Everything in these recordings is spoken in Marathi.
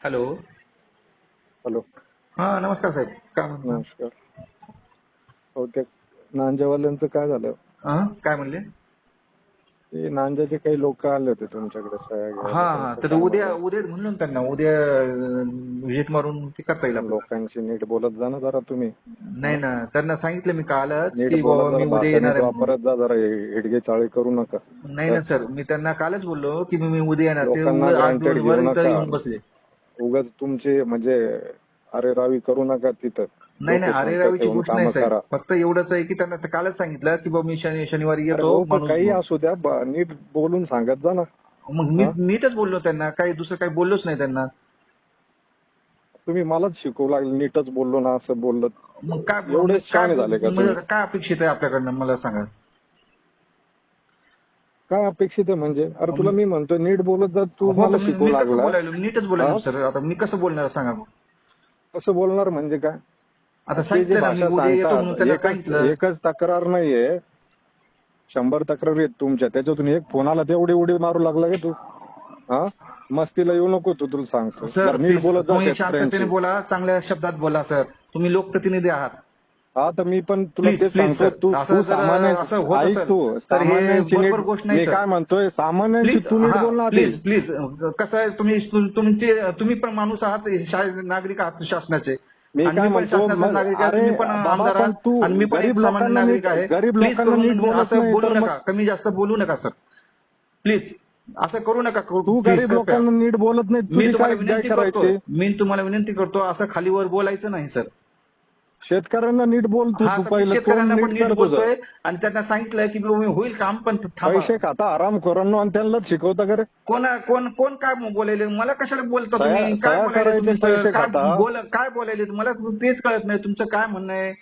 हॅलो हॅलो हा नमस्कार साहेब काय म्हणता नमस्कार हो ते नांजेवाल्यांचं काय झालं हा, काय म्हणले ते नांजाचे काही लोक आले होते तुमच्याकडे सह्या घ्यायला. हा हा त्यांचं तर काम उद्या होतं. उद्या म्हणलो ना त्यांना उद्या व्हिजिट मारून ते करता येईल. लोकांशी नीट बोलत जा ना जरा तुम्ही नाही ना त्यांना सांगितलं मी कालच नीट की बाबा बोलत मी उद्या भाषा येणार नीट आहे म्हणून. वापरत जा जरा हिडगे चाळे करू नका नाही ना सर मी त्यांना कालच बोललो की मी मी उद्या येणार ते लोकांना उगाच आज granted दिवसभर घेऊ इथं नका. येऊन बसले उगाच तुमचे म्हणजे अरे रावी करू नका तिथं. नाही नाही अरे रावीची गोष्ट नाही साहेब. फक्त एवढंच आहे की त्यांना कालच सांगितलं की बाबा मी शनि शनिवारी येतो हो, काही असू द्या नीट बोलून सांगत जा ना. मग मी? नीटच बोललो त्यांना काही दुसरं काही बोललोच नाही त्यांना. तुम्ही मलाच शिकवू लागले नीटच बोललो ना असं बोललो. मग काय एवढे काय- झाले का? काय अपेक्षित आहे आपल्याकडनं मला सांगा. काय अपेक्षित आहे म्हणजे? अरे तुला मी म्हणतोय नीट बोलत जा तू मला कसं लागला. नीटच बोलायलो हा? सर. आता मी कसं बोलणार सांगा मग. कसं बोलणार म्हणजे काय? आता भाषा सांगतात एकच तक्रार नाहीये. शंभर तक्रारी आहेत तुमच्या. त्याच्यातून एक फोनाला तेवढी उडी मारू लागला का तू? हा? मस्तीला येऊ नको तू तुला सांगतो. नीट बोलत जा बोला चांगल्या शब्दात बोला सर. तुम्ही लोकप्रतिनिधी आहात. हा तर मी पण तुला तेच सांगतो. तू असं तू सामान्य ऐक. तू हे सामान्यांची. काय म्हणतोय सामान्यांशी प्लीज तू नीट बोल ना. प्लीज प्लीज कसं आहे तुम्ही तुमचे तुम्ही पण माणूस आहात नागरिक आहात शासनाचे मी काय म्हणतो, अरे बाबा, आमदार पण तू गरीब सामान्य लोकांना गरीब लोकांना नीट बोलत नाही, बोलू नका कमी जास्त बोलू नका सर प्लीज असं करू नका तू गरीब. लोकांना नीट बोलत नाही मी तुम्हाला विनंती करतो करायची मी तुम्हाला विनंती करतो असं खालीवर बोलायचं नाही सर शेतकऱ्यांना नीट बोल तू. हा तू तर मी पहिलं शेतकऱ्यांना तोंड पण नीट नीट कर तुझं बोलतोय आणि त्यांना सांगितलंय की मी होईल काम पण थांबा. पैसे खाता आराम करून आणि त्यांनाच शिकवता का रे कोण कोण कोण काय बोलायले मला कशाला बोलता सह्या- तुम्ही? सह्या काय बोलायले करायचे तुम्ही सर? पैसे काय खाता. बोल काय बोलायले? मला तेच कळत नाही. तुमचं काय म्हणणं आहे?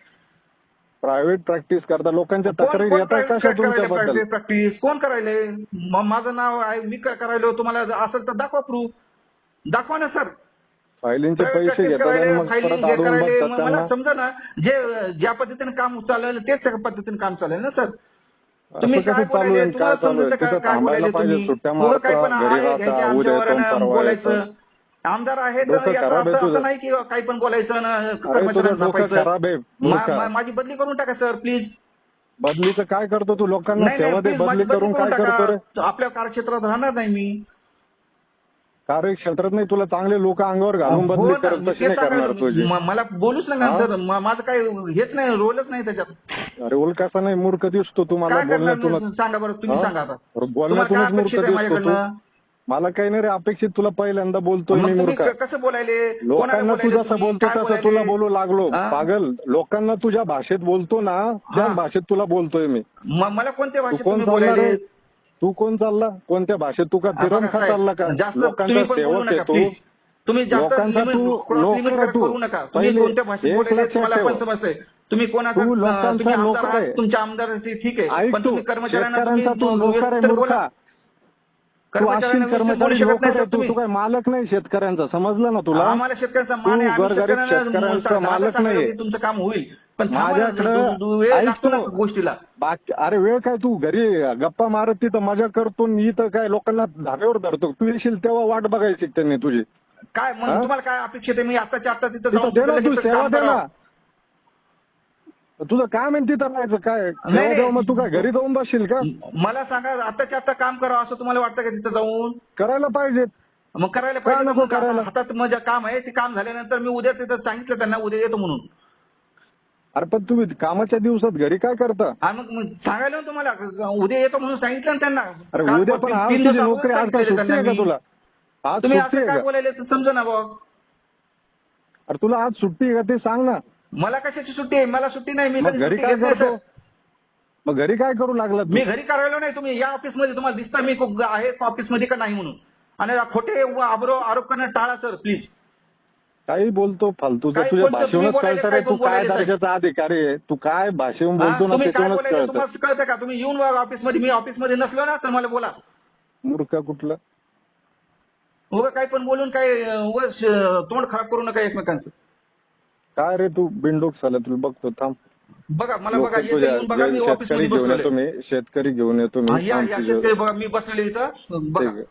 प्रायव्हेट प्रॅक्टिस करता. लोकांच्या कोण- तक्रारी कोण येतात कशा करायले तुमच्याबद्दल? private practice? कोण करायले? म- माझं नाव आहे मी काय करायलो? तुम्हाला असेल तर दाखवा प्रूफ दाखवा ना सर Private पैसे घेतात आणि मग परत अडवून बघतात मला त्यांना. समजा ना जे ज्या पद्धतीने काम चालेल तेच पद्धतीने काम चालेल ना सर? तुम्ही काय चालू बोलायले? आहे तुम्हाला काय चालू आहे? का? तिथं काय थांबायला बोलायले पाहिजे तुम्ही? सुट्ट्या काही पण घरी आहे घ्यायचे उद्या आमच्यावर येतो ना परवा बोलायचं. येतो आमदार आहे तर डोकं याचा खराब आहे अर्थ तुझं. असं नाही की काही पण बोलायचं अरे तुझं कर्मचाऱ्यांना डोकं झापायचं. खराब आहे मा- मूर्खा. मा- माझी बदली करून टाका सर प्लीज. बदलीचं काय करतो तू? लोकांना सेवा दे बदली करून काय करतो रे? आपल्या कार्यक्षेत्रात राहणार नाही मी. कार्यक्षेत्रात नाही तुला चांगले लोक अंगावर घालून हो बदली ना, करत मी तशी तेच नाही करणार. तुझी म- मला बोलूच नका हा? सर म- माझं काय हेच नाही रोलच नाही त्याच्यात अरे उलकासा नाही मूर्ख दिसतो तुम्हाला काय करणार बोलण्यातूनच? सांगा बरं तुम्ही हा? सांगा आता अरे तुम्हाला बोलण्यातूनच काय मूर्ख अपेक्षित आहे दिसतो तू माझ्याकडनं मला काही नाही रे अपेक्षित तुला पहिल्यांदा बोलतोय मग मी तुम्ही मूर्ख क- कसं बोलायले कोणाला लोकांना तू बोलायले जसं तुम्ही? बोलतो काय तसं बोलायले? तुला बोलू लागलो हा? पागल लोकांना तुझ्या भाषेत बोलतो ना त्या हा. भाषेत तुला बोलतोय मी म- मला कोणत्या तू भाषेत कोण तुम्ही बोलायले रे तू कोण चालला? कोणत्या भाषेत तू का चालला का? जास्त लोकांचा सेवक आहे तू. तुम्ही जास्त लोकांचा तू लोकर करू नका. तुम्ही कोणत्या भाषेत मला पण समजतंय. तुम्ही कोणाचा तू लोकांचा आहे. तुमच्या आमदार ठीक आहे. पण तुम्ही कर्मचाऱ्यांना तू आहे. मूर्खा तू कर्मचाऱ्यांना असशील व्यवस्थित कर्मचारी नाही तू तू काय मालक नाही शेतकऱ्यांचा समजलं ना तुला आम्हाला शेतकऱ्यांचा तू मान शेतकऱ्यांचा मालक. की तुमचं काम होईल पण माझ्याकडं तू. गोष्टीला बाकी अरे वेळ काय तू घरी गप्पा मारत तिथं मजा करतो इथं काय लोकांना धाब्यावर धरतो तू येशील तेव्हा वाट बघायची त्यांनी तुझी काय मग हा? तुम्हाला काय अपेक्षित आहे मी आताच्या आता तिथं तू सेवा काम दे ना करावं? तुझं काम आहे ना तिथं राहायचं? काय? नाही. मग तू काय घरी जाऊन बसशील का? मला सांगा आताच्या आता काम करावं असं तुम्हाला वाटतं का तिथं जाऊन? करायला पाहिजे. मग करायला पाहिजे ना, नको मग करायला? हातात माझं काम आहे ते काम झाल्यानंतर मी उद्या तिथं सांगितलं त्यांना उद्या येतो म्हणून. अरे पण तुम्ही कामाच्या दिवसात घरी काय करता? आणि मग मग सांगायला ना तुम्हाला उद्या येतो म्हणून सांगितलं ना त्यांना. अरे उद्या पण तीन- आज तीन तुझी नोकरी आज काय सांगितलेलं सुट्टी आहे का त्यांना तुला. आज तुम्ही सुट्टी असं आहे काय का? बोलायले तर समजा ना भाऊ अरे तुला आज सुट्टी आहे का ते सांग ना. मला कशाची सुट्टी आहे? मला सुट्टी नाही मी मग घरी काय करतो. मग घरी काय करू लागला मी घरी करायला नाही तुम्ही या ऑफिसमध्ये तुम्हाला दिसता मी आहे ऑफिसमध्ये का नाही म्हणून. आणि खोटे आरोप करणं टाळा सर प्लीज. काही बोलतो फालतूचं तुझ्या भाषेवरच कळतं रे काय तू काय. दर्जाचा अधिकारी आहे? तू काय भाषेवरून बोलतो ना काय त्याच्यावरच कळतं. का? तुम्ही येऊन ऑफिसमध्ये मी ऑफिसमध्ये नसलो ना तर मला बोला. मूर्ख कुठलं? उगा काही पण बोलून काय तोंड खराब करू नका एकमेकांचं. काय रे तू बिंडोक झाला? तुला बघतो थांब. बघा मला बघा तुझ्या येऊन बघा जे मी शेतकरी घेऊन बसलेलो येतो मी शेतकरी घेऊन येतो मी या थांब या तुझ्या- शेतकरी बघा मी बसलेलो इथं. बघा. ठीक आहे.